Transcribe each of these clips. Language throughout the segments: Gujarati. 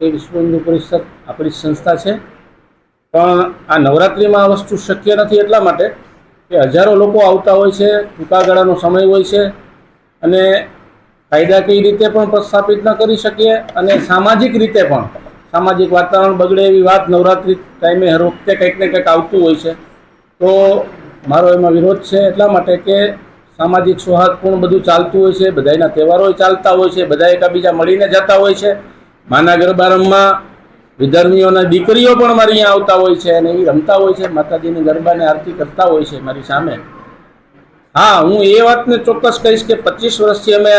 એ વિશ્વ હિન્દુ પરિષદ આપણી સંસ્થા છે. પણ આ નવરાત્રિમાં આ વસ્તુ શક્ય નથી એટલા માટે કે હજારો લોકો આવતા હોય છે, ટૂંકા ગાળાનો સમય હોય છે અને કાયદાકીય રીતે પણ પ્રસ્થાપિત ન કરી શકીએ અને સામાજિક રીતે પણ, સામાજિક વાતાવરણ બગડે એવી વાત નવરાત્રિ ટાઈમે હર વખતે કંઈક ને કંઈક આવતું હોય છે. તો મારો એમાં વિરોધ છે એટલા માટે કે સામાજિક સૌહાર્દપૂર્ણ બધું ચાલતું હોય છે બધાના તહેવારો ચાલતા હોય છે, બધા એકાબીજા મળીને જતા હોય છે. માના ગરબા રમવા વિધર્મીઓના દીકરીઓ પણ મારી અહીંયા આવતા હોય છે અને એ રમતા હોય છે, માતાજીની ગરબાને આરતી કરતા હોય છે મારી સામે. હા, હું એ વાતને ચોક્કસ કહીશ કે પચીસ વર્ષથી અમે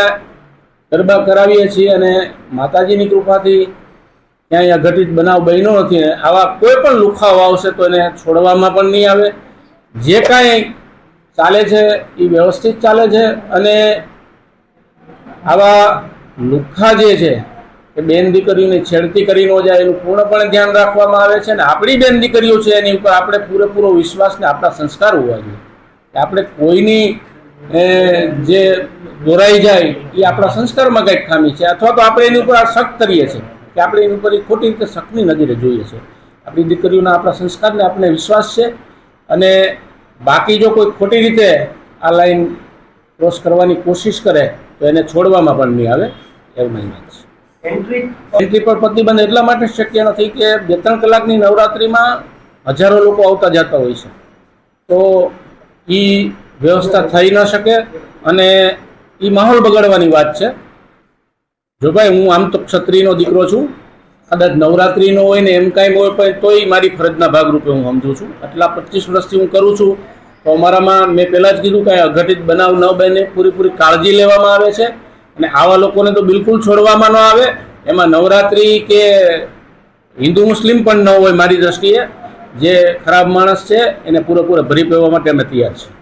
ગરબા કરાવીએ છીએ અને માતાજીની કૃપાથી ક્યાંય અઘટિત બનાવ બન્યો નથી આવા કોઈ પણ લુખાઓ આવશે તો એને છોડવામાં પણ નહીં આવે. જે કાંઈ ચાલે છે એ વ્યવસ્થિત ચાલે છે અને આવા લુખ્ખા જે છે બેન દીકરીઓની છેડતી કરી ન જાય એનું પૂર્ણપણે ધ્યાન રાખવામાં આવે છે અને આપણી બેન દીકરીઓ છે એની ઉપર આપણે પૂરેપૂરો વિશ્વાસ ને આપણા સંસ્કાર હોવા જોઈએ. કે આપણે કોઈની જે દોરાઈ જાય એ આપણા સંસ્કારમાં કંઈક ખામી છે અથવા તો આપણે એની ઉપર આ શક કરીએ છીએ કે આપણે એની ઉપર ખોટી રીતે શકની નજરે જોઈએ છે આપણી દીકરીઓના આપણા સંસ્કારને આપણે વિશ્વાસ છે અને બાકી જો કોઈ ખોટી રીતે આ લાઈન ક્રોસ કરવાની કોશિશ કરે તો એને છોડવામાં પણ નહીં આવે, એવું મારી વાત છે. એન્ટ્રી પર પ્રતિબંધ એટલા માટે શક્ય નથી કે બે ત્રણ કલાકની નવરાત્રિમાં હજારો લોકો આવતા જતા હોય છે. તો એ વ્યવસ્થા થઈ ન શકે અને એ માહોલ બગાડવાની વાત છે. જો ભાઈ, હું આમ તો ક્ષત્રિયનો દીકરો છું, કદાચ નવરાત્રિનો હોય ને એમ કાંઈ હોય, પણ તોય મારી ફરજના ભાગરૂપે હું સમજુ છું. આટલા પચીસ વર્ષથી હું કરું છું, તો અમારામાં મેં પહેલાં જ કીધું કાંઈ અઘટિત બનાવ ન બને, પૂરેપૂરી કાળજી લેવામાં આવે છે. અને આવા લોકોને તો બિલકુલ છોડવામાં ન આવે. એમાં નવરાત્રિ કે હિન્દુ મુસ્લિમ પણ ન હોય મારી દ્રષ્ટિએ. જે ખરાબ માણસ છે, એને પૂરેપૂરા ભરી પેવા માટે અમે તૈયાર છીએ.